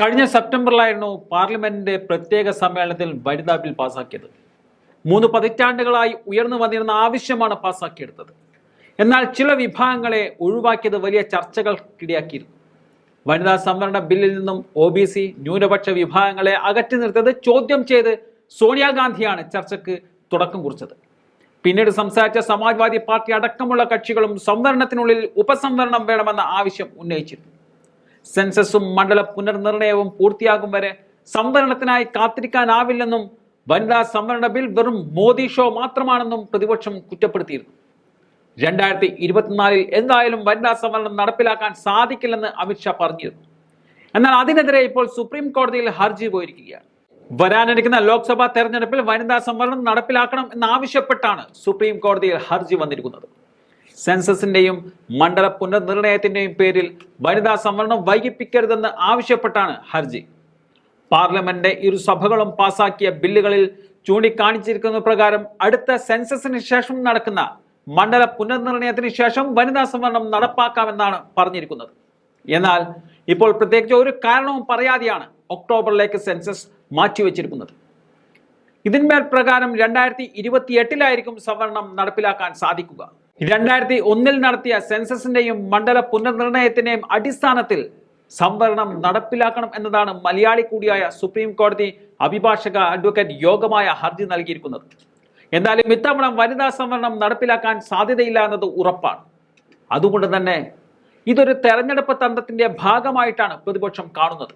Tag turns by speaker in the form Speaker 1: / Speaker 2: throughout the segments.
Speaker 1: കഴിഞ്ഞ സെപ്റ്റംബറിലായിരുന്നു പാർലമെന്റിന്റെ പ്രത്യേക സമ്മേളനത്തിൽ വനിതാ ബിൽ പാസാക്കിയത്. മൂന്ന് പതിറ്റാണ്ടുകളായി ഉയർന്നു വന്നിരുന്ന ആവശ്യമാണ് പാസാക്കിയെടുത്തത്. എന്നാൽ ചില വിഭാഗങ്ങളെ ഒഴിവാക്കിയത് വലിയ ചർച്ചകൾക്കിടയാക്കിയിരുന്നു. വനിതാ സംവരണ ബില്ലിൽ നിന്നും ഒ ബി സി ന്യൂനപക്ഷ വിഭാഗങ്ങളെ അകറ്റി നിർത്തത് ചോദ്യം ചെയ്ത് സോണിയാഗാന്ധിയാണ് ചർച്ചക്ക് തുടക്കം കുറിച്ചത്. പിന്നീട് സംസാരിച്ച സമാജ്വാദി പാർട്ടി അടക്കമുള്ള കക്ഷികളും സംവരണത്തിനുള്ളിൽ ഉപസംവരണം വേണമെന്ന ആവശ്യം ഉന്നയിച്ചിരുന്നു. സെൻസസും മണ്ഡല പുനർനിർണയവും പൂർത്തിയാകും വരെ സംവരണത്തിനായി കാത്തിരിക്കാനാവില്ലെന്നും വനിതാ സംവരണ ബിൽ വെറും മോദി ഷോ മാത്രമാണെന്നും പ്രതിപക്ഷം കുറ്റപ്പെടുത്തിയിരുന്നു. രണ്ടായിരത്തി ഇരുപത്തിനാലിൽ എന്തായാലും വനിതാ സംവരണം നടപ്പിലാക്കാൻ സാധിക്കില്ലെന്ന് അമിത്ഷാ പറഞ്ഞിരുന്നു. എന്നാൽ അതിനെതിരെ ഇപ്പോൾ സുപ്രീം കോടതിയിൽ ഹർജി പോയിരിക്കുകയാണ്. വരാനിരിക്കുന്ന ലോക്സഭാ തെരഞ്ഞെടുപ്പിൽ വനിതാ സംവരണം നടപ്പിലാക്കണം എന്നാവശ്യപ്പെട്ടാണ് സുപ്രീം കോടതിയിൽ ഹർജി വന്നിരിക്കുന്നത്. സെൻസസിന്റെയും മണ്ഡല പുനർനിർണയത്തിന്റെയും പേരിൽ വനിതാ സംവരണം വൈകിപ്പിക്കരുതെന്ന് ആവശ്യപ്പെട്ടാണ് ഹർജി. പാർലമെന്റിന്റെ ഇരു സഭകളും പാസാക്കിയ ബില്ലുകളിൽ ചൂണ്ടിക്കാണിച്ചിരിക്കുന്ന പ്രകാരം അടുത്ത സെൻസസിന് ശേഷം നടക്കുന്ന മണ്ഡല പുനർനിർണയത്തിന് ശേഷം വനിതാ സംവരണം നടപ്പാക്കാമെന്നാണ് പറഞ്ഞിരിക്കുന്നത്. എന്നാൽ ഇപ്പോൾ പ്രത്യേകിച്ച് ഒരു കാരണവും പറയാതെയാണ് ഒക്ടോബറിലേക്ക് സെൻസസ് മാറ്റിവെച്ചിരിക്കുന്നത്. ഇതിന്മേൽ പ്രകാരം രണ്ടായിരത്തി ഇരുപത്തി എട്ടിലായിരിക്കും സംവരണം നടപ്പിലാക്കാൻ സാധിക്കുക. രണ്ടായിരത്തി ഒന്നിൽ നടത്തിയ സെൻസസിന്റെയും മണ്ഡല പുനർനിർണയത്തിന്റെയും അടിസ്ഥാനത്തിൽ സംവരണം നടപ്പിലാക്കണം എന്നതാണ് മലയാളി കൂടിയായ സുപ്രീം കോടതി അഭിഭാഷക അഡ്വക്കേറ്റ് യോഗമായ ഹർജി നൽകിയിരിക്കുന്നത്. എന്നാലും ഇത്തവണ വനിതാ സംവരണം നടപ്പിലാക്കാൻ സാധ്യതയില്ല എന്നത് ഉറപ്പാണ്. അതുകൊണ്ട് തന്നെ ഇതൊരു തെരഞ്ഞെടുപ്പ് തന്ത്രത്തിന്റെ ഭാഗമായിട്ടാണ് പ്രതിപക്ഷം കാണുന്നത്.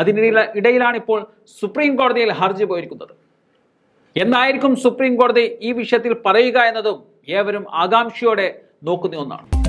Speaker 1: അതിനിടയിൽ ഇടയിലാണ് ഇപ്പോൾ സുപ്രീം കോടതിയിൽ ഹർജി പോയിരിക്കുന്നത്. എന്നായിരിക്കും സുപ്രീം കോടതി ഈ വിഷയത്തിൽ പറയുക എന്നതും ഏവരും ആകാംക്ഷയോടെ നോക്കുന്ന ഒന്നാണ്.